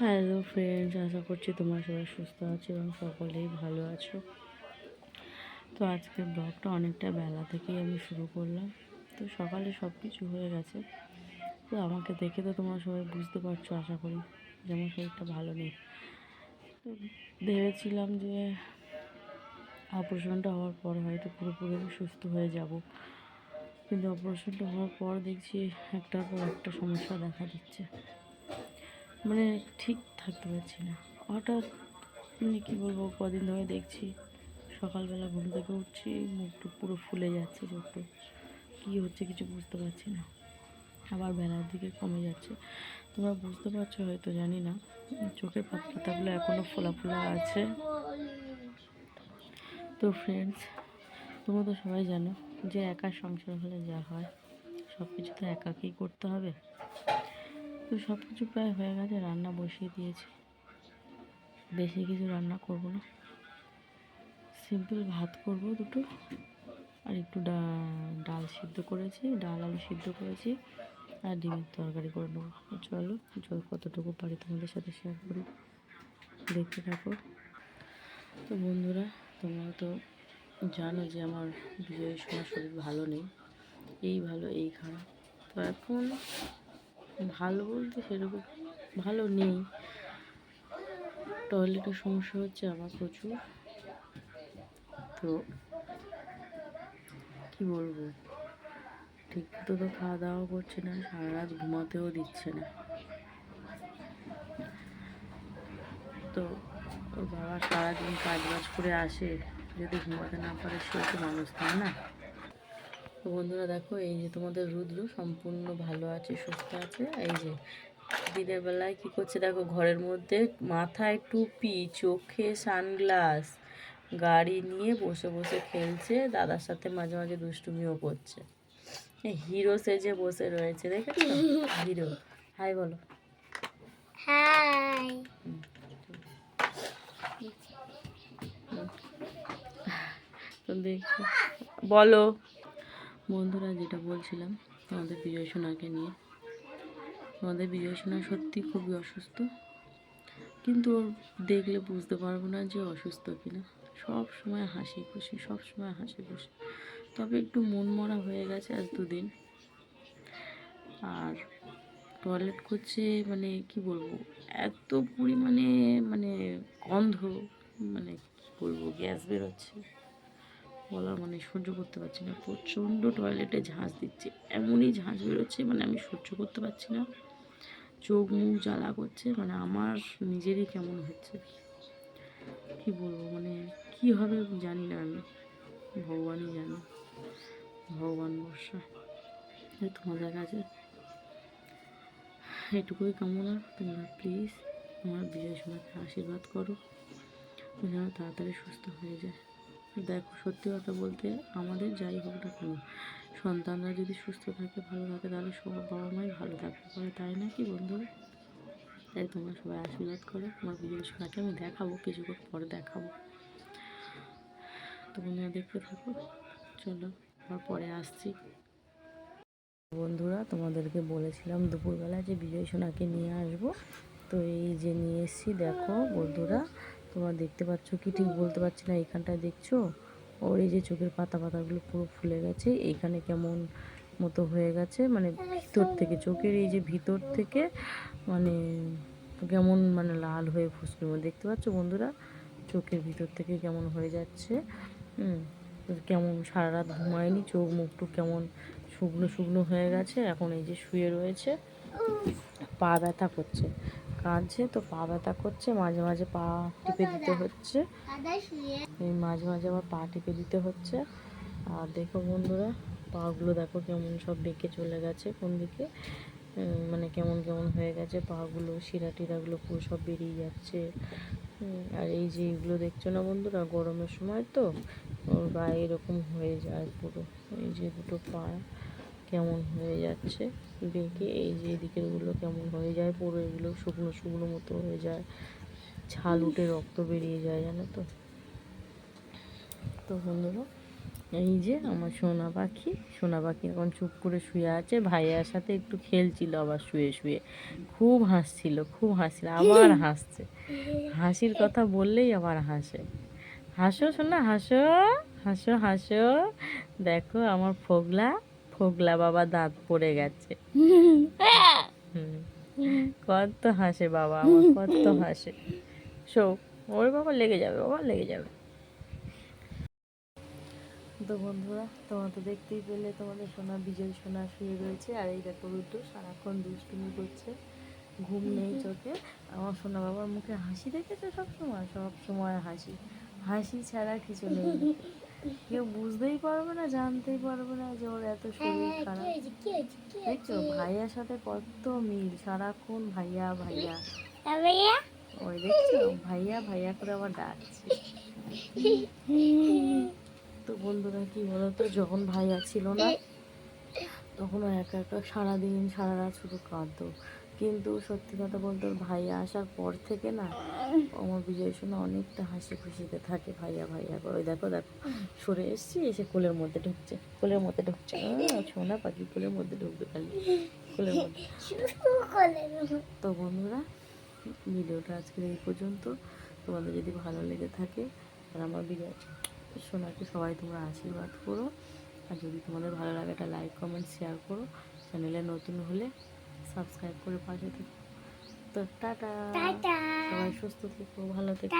Hello friends আশা করছি তোমরা সবাই সুস্থ আছো এবং সকলেই ভালো আছো। তো আজকের ব্লগটা অনেকটা বেলা থেকেই আমি শুরু করলাম। তো সকালে সব কিছু হয়ে গেছে। তো আমাকে দেখে তো তোমরা সবাই বুঝতে পারছ, আশা করি, যে আমার শরীরটা ভালো নেই। তো ভেবেছিলাম যে অপারেশনটা হওয়ার পর হয়তো পুরোপুরি আমি সুস্থ হয়ে যাব। কিন্তু অপারেশনটা হওয়ার পর দেখছি একটার পর একটা সমস্যা দেখা দিচ্ছে। মানে ঠিক থাকতে পারছি না। হঠাৎ মানে কী বলব, কদিন ধরে দেখছি সকালবেলা ঘুম থেকে উঠছি মুখটু পুরো ফুলে যাচ্ছে চোখটু কী হচ্ছে কিছু বুঝতে পারছি না। আবার বেলার দিকে কমে যাচ্ছে। তোমরা বুঝতে পারছ হয়তো, জানি না। চোখের পাতাগুলো এখনও ফোলা ফোলা আছে। তো ফ্রেন্ডস তোমরা তো সবাই জানো যে একা সংসার হলে যা হয় সব কিছু তো একাকেই করতে হবে। তো সব কিছু প্রায় হয়ে গেছে, রান্না বসিয়ে দিয়েছি। বেশি কিছু রান্না করব না। সিম্পল ভাত করব দুটো। আর একটু ডাল সিদ্ধ করেছি, ডাল আলু সিদ্ধ করেছি, আর ডিমের তরকারি করে নেব। চলো জল কতটুকু পারি তোমাদের সাথে শেয়ার করি। দেখতে থাকো। তো বন্ধুরা, তোমরা তো জানো যে আমার বিজয়ের সময় শরীর ভালো নেই। এই ভালো, এই খারাপ। তো এখন ভালো বলতে সেরকম ভালো নেই। টয়লেটের সমস্যা হচ্ছে আমার প্রচুর। তো কি বলব? ঠিক মতো তো খাওয়া দাওয়া করছে না সারা রাত ঘুমাতেও দিচ্ছে না। তো ওর বাবা সারাদিন কাজ বাজ করে আসে, যদি ঘুমাতে না পারে সে তো মানুষ, তাই না? তো বন্ধুরা দেখো এই যে তোমাদের রুদ্র সম্পূর্ণ ভালো আছে সুস্থ আছে। এই যে দিনের বেলায় কি করছে দেখো ঘরের মধ্যে মাথায় টুপি চোখে সানগ্লাস গাড়ি নিয়ে বসে বসে খেলছে দাদার সাথে মাঝে মাঝে দুষ্টুমিও করছে। এই হিরো সেজে বসে রয়েছে দেখেছ? হিরো হাই বলো। হাই। বলো। বন্ধুরা, যেটা বলছিলাম আমাদের বিজয় সোনাকে নিয়ে। আমাদের বিজয় সোনা সত্যি খুবই অসুস্থ, কিন্তু ওর দেখলে বুঝতে পারব না যে অসুস্থ কিনা। সব সময় হাসি খুশি, সব সময় হাসি খুশি। তবে একটু মন মরা হয়ে গেছে আজ দুদিন। আর টয়লেট করছে মানে কি বলব, এত পরিমাণে মানে গন্ধ মানে কি বলব, গ্যাস বেরোচ্ছে। বলার মানে সহ্য করতে পারছি না। প্রচণ্ড টয়লেটে ঝাঁজ দিচ্ছে। এমনই ঝাঁজ বেরোচ্ছে মানে আমি সহ্য করতে পারছি না। চোখ মুখ জ্বালা করছে মানে আমার নিজেরই কেমন হচ্ছে। কি বলব মানে কি হবে জানি না আমি। ভগবানই জানে। ভগবান বর্ষা তোমাদের কাছে এটুকুই কামনা। তোমরা প্লিজ আমার বিজয় সোনাকে আশীর্বাদ করো। যেন তাড়াতাড়ি সুস্থ হয়ে যায়। দেখো, সত্যি কথা বলতে আমাদের যাই হোক না কেন, সন্তানরা যদি সুস্থ থাকে, ভালো থাকে, তাহলে সব বাবা মাই ভালো থাকতে পারে, তাই না কি বন্ধুরা তাই তোমরা সবাই আশীর্বাদ করো, আমার বিজয় সোনাকে আমি দেখাবো, কিছুক্ষণ পরে দেখাবো। তো বন্ধুরা, দেখতে থাকো, চলো, আবার পরে আসছি। বন্ধুরা, তোমাদেরকে বলেছিলাম দুপুরবেলা যে বিজয় সোনাকে নিয়ে আসব, তো এই যে নিয়ে এসেছি, দেখো বন্ধুরা তোমরা দেখতে পাচ্ছ কি? ঠিক বলতে পারছি না এখানটায় দেখছ? ওর এই যে চোখের পাতা পাতাগুলো পুরো ফুলে গেছে, এইখানে কেমন মতো হয়ে গেছে মানে ভিতর থেকে, চোখের এই যে ভিতর থেকে মানে কেমন মানে লাল হয়ে ফুসকুর দেখতে পাচ্ছ বন্ধুরা? চোখের ভিতর থেকে কেমন হয়ে যাচ্ছে কেমন সারা রাত ঘুমায়নি, চোখ মুখটু কেমন শুকনো শুকনো হয়ে গেছে, এখন এই যে শুয়ে রয়েছে, পা ব্যথা করছে। কাঁদছে, তো পা ব্যথা করছে, মাঝে মাঝে পা টিপে দিতে হচ্ছে। এই মাঝে মাঝে আবার পা টিপে দিতে হচ্ছে। আর দেখো বন্ধুরা, পাগুলো দেখো কেমন সব বেঁকে চলে গেছে কোন দিকে। মানে কেমন কেমন হয়ে গেছে পাগুলো শিরা টিরাগুলো পুরো সব বেরিয়ে যাচ্ছে। আর এই যে এগুলো দেখছ না বন্ধুরা, গরমের সময় তো, ওর গায়ে এরকম হয়ে যায় পুরো। এই যে দুটো পা। কেমন হয়ে যাচ্ছে। বেঁকে এই যে এদিকেরগুলো কেমন হয়ে যায়। পুরো এগুলো শুকনো শুকনো মতো হয়ে যায়। ছাল উঠে রক্ত বেরিয়ে যায়, জানো তো। তো বন্ধুরা, এই যে আমার সোনা পাখি। সোনা পাখি এখন চুপ করে শুয়ে আছে। ভাইয়ার সাথে একটু খেলছিল, আবার শুয়ে শুয়ে। খুব হাসছিল খুব হাসছিল। আবার হাসছে। হাসির কথা বললেই আবার হাসে। হাসো সোনা, হাসো হাসো হাসো। দেখো আমার ফোগলা। ফোগলা বাবা দাঁত পড়ে গেছে। কত হাসে বাবা আমার, কত হাসে। শো ওর বাবা লেগে যাবে, বাবা লেগে যাবে। তো বন্ধুরা, তোমরা তো দেখতেই পেলে, তোমাদের সোনা, বিজয় সোনা শুয়ে রয়েছে, আর এই দেখো রুদ্র সারাক্ষণ দুষ্টুমি করছে, ঘুম নেই চোখে। আমার সোনা বাবার মুখে হাসি দেখেছ সবসময় সব সময় হাসি। হাসি ছাড়া কিছু নেই। কেউ বুঝতেই পারবে না জানতেই পারবে না যে ওর এত শরীর খারাপ। দেখছ ভাইয়ার সাথে কত মিল সারাক্ষণ ভাইয়া ভাইয়া? ওই দেখছ ভাইয়া ভাইয়া করে আবার ডাকছে। তো বন্ধুরা কি বলতো যখন ভাইয়া ছিল না তখন ও একা একা সারাদিন সারা রাত শুধু কাঁদতো। কিন্তু সত্যি কথা বলতে ওর ভাইয়া আসার পর থেকে না আমার বিজয় শোনা অনেকটা হাসি খুশিতে থাকে ভাইয়া ভাইয়া করে। ওই দেখো দেখো। সরে এসছি, এসে কোলের মধ্যে ঢুকছে, কোলের মধ্যে ঢুকছে। সোনা পাখি কোলের মধ্যে ঢুকবে খালি। কোলের মধ্যে। তো বন্ধুরা, ভিডিওটা আজকের এই পর্যন্ত। তোমাদের যদি ভালো লেগে থাকে আর আমার বিজয় সোনাকে সবাই তোমরা আশীর্বাদ করো। আর যদি তোমাদের ভালো লাগে, একটা লাইক কমেন্ট শেয়ার করো। চ্যানেলে নতুন হলে সাবস্ক্রাইব করে পাশে থেকো। তো টাটা। সবাই সুস্থ থেকো ভালো থেকো।